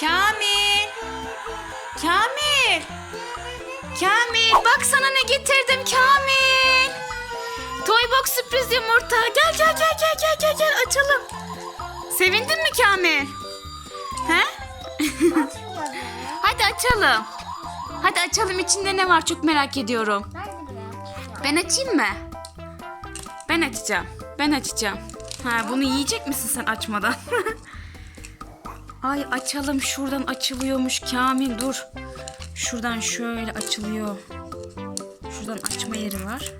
Kamil. Kamil. Kamil bak sana ne getirdim Kamil. Toybox sürpriz yumurta. Gel gel gel gel gel gel gel açalım. Sevindin mi Kamil? He? Hadi açalım. Hadi açalım içinde ne var çok merak ediyorum. Ben açayım mı? Ben açacağım. Ben açacağım. Ha bunu yiyecek misin sen açmadan? Ay açalım şuradan açılıyormuş Kamil dur. Şuradan şöyle açılıyor. Şuradan açma yeri var.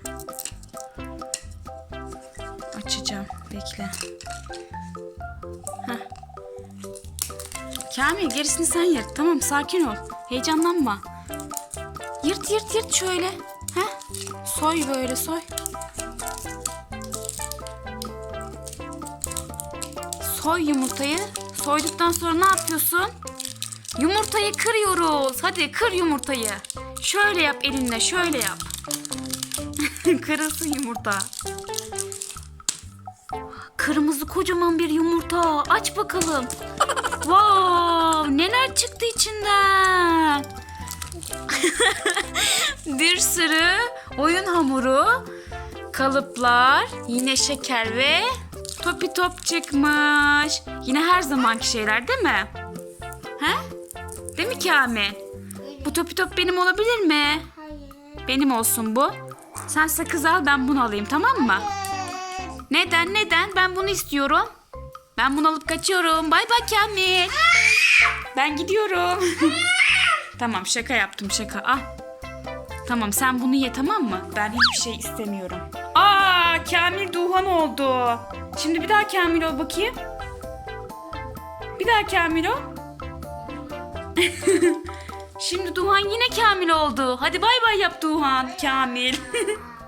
Açacağım. Bekle. Heh. Kamil gerisini sen yırt. Tamam sakin ol. Heyecanlanma. Yırt yırt yırt şöyle. Heh. Soy böyle soy. Soy yumurtayı. Soyduktan sonra ne yapıyorsun? Yumurtayı kırıyoruz. Hadi kır yumurtayı. Şöyle yap elinle, şöyle yap. Kırılsın yumurta. Kırmızı kocaman bir yumurta. Aç bakalım. wow, neler çıktı içinden? bir sürü oyun hamuru, kalıplar, yine şeker ve topi top çıkmış. Yine her zamanki şeyler değil mi? He? Değil mi Kamil? Bu topi top benim olabilir mi? Benim olsun bu. Sen sakız al ben bunu alayım tamam mı? Neden neden? Ben bunu istiyorum. Ben bunu alıp kaçıyorum. Bay bay Kamil. Ben gidiyorum. tamam şaka yaptım şaka. Al. Tamam sen bunu ye tamam mı? Ben hiçbir şey istemiyorum. Kamil Duhan oldu. Şimdi bir daha Kamil ol bakayım. Bir daha Kamil ol. Şimdi Duhan yine Kamil oldu. Hadi bay bay yap Duhan. Kamil.